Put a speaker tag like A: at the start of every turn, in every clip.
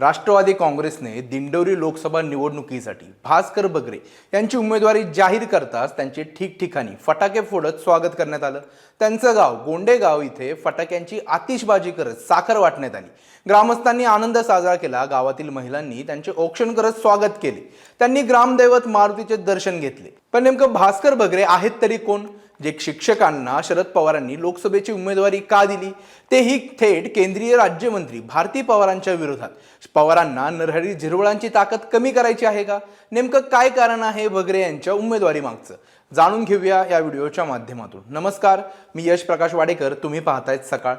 A: राष्ट्रवादी काँग्रेसने दिंडोरी लोकसभा निवडणुकीसाठी भास्कर बगरे यांची उमेदवारी जाहीर करताच त्यांचे ठिकठिकाणी फटाके फोडत स्वागत करण्यात आलं. त्यांचं गाव गोंडेगाव इथे फटाक्यांची आतिषबाजी करत साखर वाटण्यात आली. ग्रामस्थांनी आनंद साजरा केला. गावातील महिलांनी त्यांचे औक्षण करत स्वागत केले. त्यांनी ग्रामदैवत मारुतीचे दर्शन घेतले. पण नेमकं भास्कर बगरे आहेत तरी कोण? जे शिक्षकांना शरद पवारांनी लोकसभेची उमेदवारी का दिली? तेही थेट केंद्रीय राज्यमंत्री भारती पवारांच्या विरोधात. पवारांना नरहरी झिरवळांची ताकद कमी करायची आहे का? नेमकं काय कारण आहे बगरे यांच्या उमेदवारी मागचं? जाणून घेऊया या व्हिडिओच्या माध्यमातून. नमस्कार मी यश प्रकाश वाडेकर. तुम्ही पाहतायत सकाळ.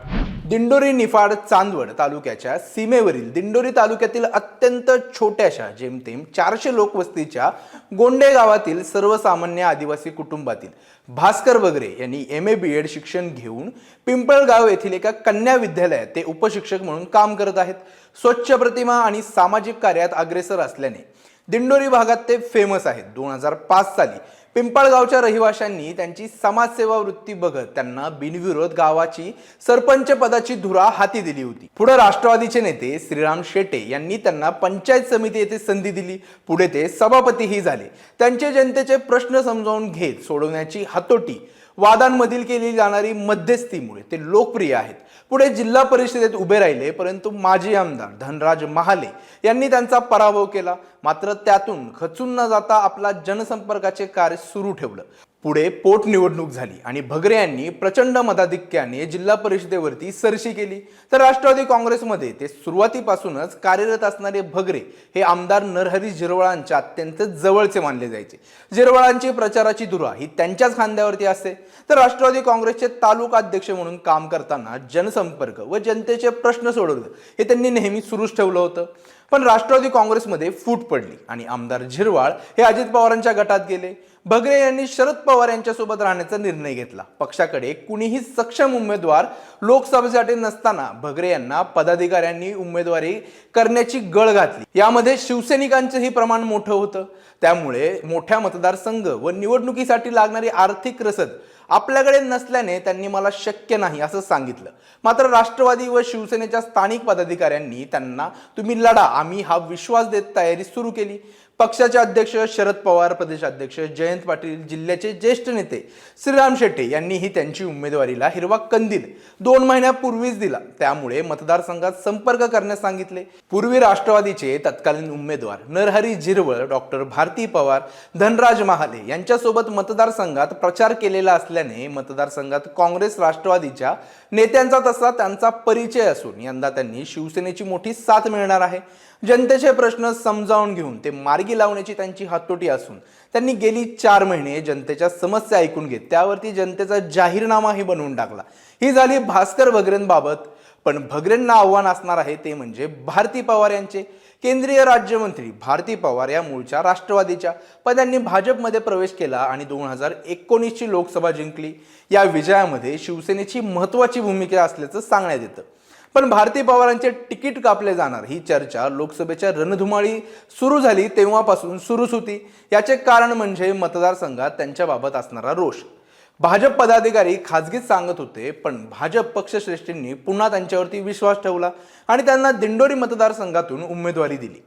A: दिंडोरी निफाड चांदवड तालुक्याच्या सीमेवरील दिंडोरी तालुक्यातील अत्यंत छोट्याशा जेमतेम चारशे लोकवस्तीच्या गोंडे गावातील सर्वसामान्य आदिवासी कुटुंबातील भास्कर बगरे यांनी एम ए बी एड शिक्षण घेऊन पिंपळगाव येथील एका कन्या विद्यालयात ते उपशिक्षक म्हणून काम करत आहेत. स्वच्छ प्रतिमा आणि सामाजिक कार्यात अग्रेसर असल्याने दिंडोरी भागात ते फेमस आहेत. दोन हजार पाच साली पिंपळगावच्या रहिवाशांनी त्यांची समाजसेवा वृत्ती बघत त्यांना बिनविरोध गावाची सरपंच पदाची धुरा हाती दिली होती. पुढे राष्ट्रवादीचे नेते श्रीराम शेटे यांनी त्यांना पंचायत समिती येथे संधी दिली. पुढे ते सभापतीही झाले. त्यांचे जनतेचे प्रश्न समजावून घेत सोडवण्याची हातोटी वादांमधील केली जाणारी मध्यस्थीमुळे ते लोकप्रिय आहेत. पुढे जिल्हा परिषदेत उभे राहिले परंतु माजी आमदार धनराज महाले यांनी त्यांचा पराभव केला. मात्र त्यातून खचून न जाता आपला जनसंपर्काचे कार्य सुरू ठेवलं. पुढे पोटनिवडणूक झाली आणि भगरे यांनी प्रचंड मताधिक्याने जिल्हा परिषदेवरती सरशी केली. तर राष्ट्रवादी काँग्रेसमध्ये ते सुरुवातीपासूनच कार्यरत असणारे भगरे हे आमदार नरहरी झिरवळांच्या अत्यंत जवळचे मानले जायचे. झिरवळांची प्रचाराची धुरा ही त्यांच्याच खांद्यावरती असते. तर राष्ट्रवादी काँग्रेसचे तालुका अध्यक्ष म्हणून काम करताना जनसंपर्क व जनतेचे प्रश्न सोडवलं हे त्यांनी नेहमी सुरूच ठेवलं होतं. पण राष्ट्रवादी काँग्रेसमध्ये फूट पडली आणि आमदार झिरवाळ हे अजित पवारांच्या गटात गेले. भगरे यांनी शरद पवार यांच्यासोबत राहण्याचा निर्णय घेतला. पक्षाकडे कुणीही सक्षम उमेदवार लोकसभेसाठी नसताना भगरे यांना पदाधिकाऱ्यांनी उमेदवारी करण्याची गळ घातली. यामध्ये शिवसैनिकांचंही प्रमाण मोठं होतं. त्यामुळे मोठ्या मतदारसंघ व निवडणुकीसाठी लागणारी आर्थिक रसद आपल्याकडे नसल्याने त्यांनी मला शक्य नाही असं सांगितलं. मात्र राष्ट्रवादी व शिवसेनेच्या स्थानिक पदाधिकाऱ्यांनी त्यांना तुम्ही लढा आम्ही हा विश्वास देत तयारी सुरू केली. पक्षाचे अध्यक्ष शरद पवार प्रदेशाध्यक्ष जयंत पाटील जिल्ह्याचे ज्येष्ठ नेते श्रीराम शेट्टे यांनीही त्यांची उमेदवारीला हिरवा कंदील दोन महिन्यापूर्वीच दिला. त्यामुळे मतदारसंघात संपर्क करण्यास सांगितले. पूर्वी राष्ट्रवादीचे तत्कालीन उमेदवार नरहरी झिरवळ डॉक्टर भारती पवार धनराज महाले यांच्यासोबत मतदारसंघात प्रचार केलेला असल्याने मतदारसंघात काँग्रेस राष्ट्रवादीच्या नेत्यांचा तसा त्यांचा परिचय असून यंदा त्यांनी शिवसेनेची मोठी साथ मिळणार आहे. जनतेचे प्रश्न समजावून घेऊन ते मार्गी लावण्याची त्यांची हातोटी असून त्यांनी गेली चार महिने जनतेच्या समस्या ऐकून घेत त्यावरती जनतेचा जाहीरनामाही बनवून टाकला. ही झाली भास्कर भगरेंबाबत पण भगरेंना आव्हान असणार आहे ते म्हणजे भारती पवार यांचे. केंद्रीय राज्यमंत्री भारती पवार या मूळच्या राष्ट्रवादीच्या पण त्यांनी भाजपमध्ये प्रवेश केला आणि दोन हजार एकोणीसची लोकसभा जिंकली. या विजयामध्ये शिवसेनेची महत्त्वाची भूमिका असल्याचं सांगण्यात येतं. पण भारती पवारांचे तिकीट कापले जाणार. ही चर्चा लोकसभेच्या रणधुमाळी सुरू झाली तेव्हापासून सुरूच होती. याचे कारण म्हणजे मतदारसंघात त्यांच्याबाबत असणारा रोष. भाजप पदाधिकारी खाजगीत सांगत होते पण भाजप पक्षश्रेष्ठींनी पुन्हा त्यांच्यावरती विश्वास ठेवला आणि त्यांना दिंडोरी मतदारसंघातून उमेदवारी दिली.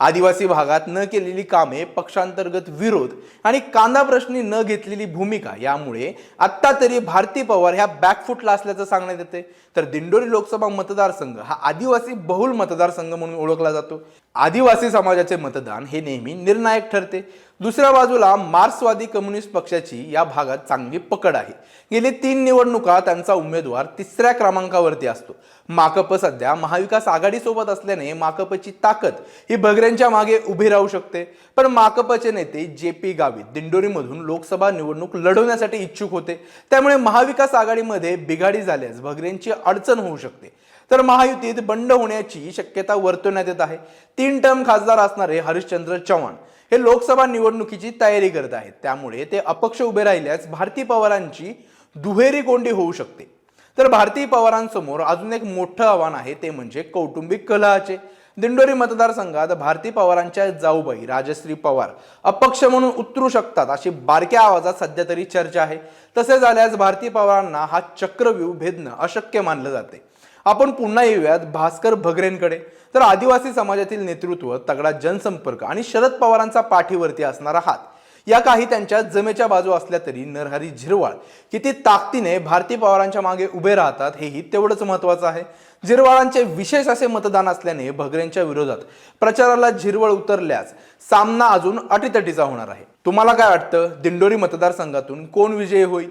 A: आदिवासी भागात न केलेली कामे पक्षांतर्गत विरोध आणि कांदा प्रश्नी न घेतलेली भूमिका यामुळे आत्ता तरी भारती पवार ह्या बॅकफुटला असल्याचं सांगण्यात येते तर दिंडोरी लोकसभा मतदारसंघ हा आदिवासी बहुल मतदारसंघ म्हणून ओळखला जातो. आदिवासी समाजाचे मतदान हे नेहमी निर्णायक ठरते. दुसऱ्या बाजूला मार्क्सवादी कम्युनिस्ट पक्षाची या भागात चांगली पकड आहे. गेली तीन निवडणुका त्यांचा उमेदवार तिसऱ्या क्रमांकावरती असतो. माकप सध्या महाविकास आघाडीसोबत असल्याने माकपची ताकद ही भगऱ्यांच्या मागे उभी राहू शकते. पण माकपचे नेते जे पी गावित दिंडोरीमधून लोकसभा निवडणूक लढवण्यासाठी इच्छुक होते. त्यामुळे महाविकास आघाडीमध्ये बिघाडी झाल्यास भगरेंची अडचण होऊ शकते. तर महायुतीत बंड होण्याची शक्यता वर्तवण्यात येत आहे. तीन टर्म खासदार असणारे हरिश्चंद्र चव्हाण हे लोकसभा निवडणुकीची तयारी करत आहेत. त्यामुळे ते अपक्ष उभे राहिल्यास भारती पवारांची दुहेरी कोंडी होऊ शकते. तर भारती पवारांसमोर अजून एक मोठं आव्हान आहे ते म्हणजे कौटुंबिक कलहाचे. दिंडोरी मतदारसंघात भारती पवारांच्या जाऊबाई राजश्री पवार अपक्ष म्हणून उतरू शकतात अशी बारक्या आवाजात सध्या तरी चर्चा आहे. तसे झाल्यास भारती पवारांना हा चक्रव्यूह भेदणं अशक्य मानलं जाते. आपण पुन्हा येऊयात भास्कर भगरेंकडे. तर आदिवासी समाजातील नेतृत्व तगडा जनसंपर्क आणि शरद पवारांचा पाठीवरती असणारा हात या काही त्यांच्या जमेच्या बाजू असल्या तरी नरहरी झिरवाळ किती ताकदीने भारती पवारांच्या मागे उभे राहतात हेही तेवढंच महत्वाचं आहे. झिरवाळांचे विशेष असे मतदान असल्याने भगरेंच्या विरोधात प्रचाराला झिरवळ उतरल्यास सामना अजून अटीतटीचा होणार आहे. तुम्हाला काय वाटतं? दिंडोरी मतदारसंघातून कोण विजयी होईल?